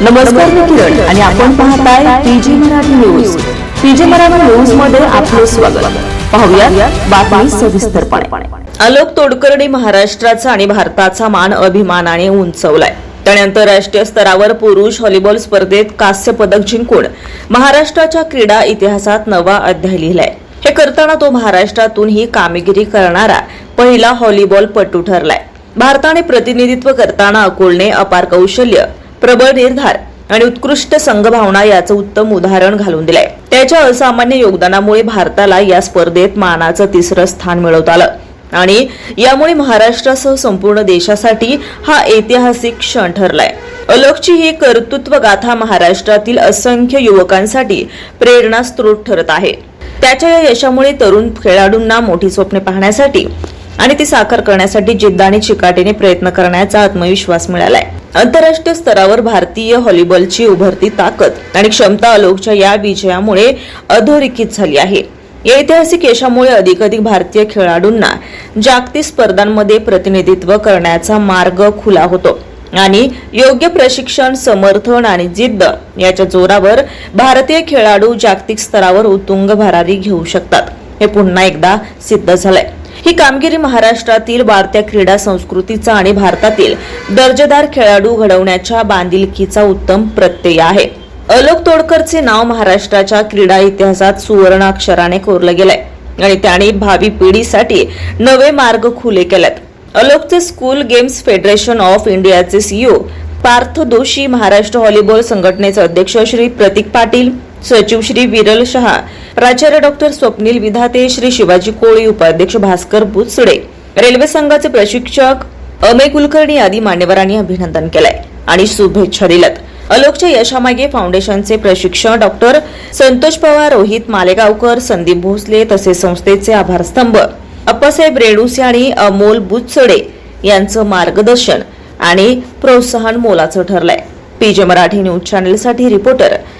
नमस्कार मी किरण आणि आपण पाहताय PG Marathi news. PG Marathi न्यूजमध्ये आपलं स्वागत. पाहूया बातमी सविस्तरपणे. आलोक तोडकर्णी महाराष्ट्राचा आणि भारताचा मान अभिमानाने उंचवलाय. त्याने आंतरराष्ट्रीय स्तरावर पुरुष व्हॉलीबॉल स्पर्धेत कांस्य पदक जिंकून महाराष्ट्राच्या क्रीडा इतिहासात नवा अध्याय लिहिलाय. हे करताना तो महाराष्ट्रातून ही कामगिरी करणारा पहिला व्हॉलीबॉल पटू ठरलाय. भारताने प्रतिनिधित्व करताना अकोलने अपार कौशल्य प्रबळ निर्धार आणि उत्कृष्ट संघभावना याचं उत्तम उदाहरण घालून दिलंय. त्याच्या असामान्य योगदानामुळे भारताला या स्पर्धेत मानाचं तिसरं स्थान मिळवता आलं. आणि यामुळे महाराष्ट्रासह संपूर्ण देशासाठी हा ऐतिहासिक क्षण ठरलाय. अलकची ही कर्तृत्व गाथा महाराष्ट्रातील असंख्य युवकांसाठी प्रेरणा स्रोत ठरत आहे. त्याच्या या यशामुळे तरुण खेळाडूंना मोठी स्वप्ने पाहण्यासाठी आणि ती साकार करण्यासाठी जिद्द आणि चिकाटीने प्रयत्न करण्याचा आत्मविश्वास मिळालाय. आंतरराष्ट्रीय स्तरावर भारतीय व्हॉलीबॉलची उभरती ताकद आणि क्षमता अलोकच्या या विजयामुळे अधोरेखित झाली आहे. या ऐतिहासिक यशामुळे अधिकाधिक भारतीय खेळाडूंना जागतिक स्पर्धांमध्ये प्रतिनिधित्व करण्याचा मार्ग खुला होतो आणि योग्य प्रशिक्षण समर्थन आणि जिद्द याच्या जोरावर भारतीय खेळाडू जागतिक स्तरावर उत्तुंग भरारी घेऊ शकतात. हे पुन्हा एकदा सिद्ध झालंय. ही कामगिरी महाराष्ट्रातील वाढत्या क्रीडा संस्कृतीचा आणि भारतातील दर्जेदार खेळाडू घडवण्याच्या बांधिलकीचा उत्तम प्रत्यय आहे. अलोक तोडकरचे नाव महाराष्ट्राच्या क्रीडा इतिहासात सुवर्णाक्षराने कोरलं गेलंय आणि त्याने भावी पिढीसाठी नवे मार्ग खुले केलेत. अलोकचे स्कूल गेम्स फेडरेशन ऑफ इंडियाचे सीईओ पार्थ दोशी महाराष्ट्र व्हॉलीबॉल संघटनेचे अध्यक्ष श्री प्रतीक पाटील सचिव श्री विरल शहा प्राचार्य डॉक्टर स्वप्नील विधाते श्री शिवाजी कोळी उपाध्यक्ष भास्कर बुचडे रेल्वे संघाचे प्रशिक्षक अमे कुलकर्णी आदी मान्यवरांनी अभिनंदन केलंय. आणि शुभेच्छा दिल्यात. अलोकच्या यशामागे फाउंडेशनचे प्रशिक्षक डॉक्टर संतोष पवार रोहित मालेगावकर संदीप भोसले तसेच संस्थेचे आभारस्तंभ. अप्पासाहेब रेडुसे आणि अमोल बुचडे यांचं मार्गदर्शन आणि प्रोत्साहन मोलाचं ठरलंय. पीजे मराठी न्यूज चॅनलसाठी रिपोर्टर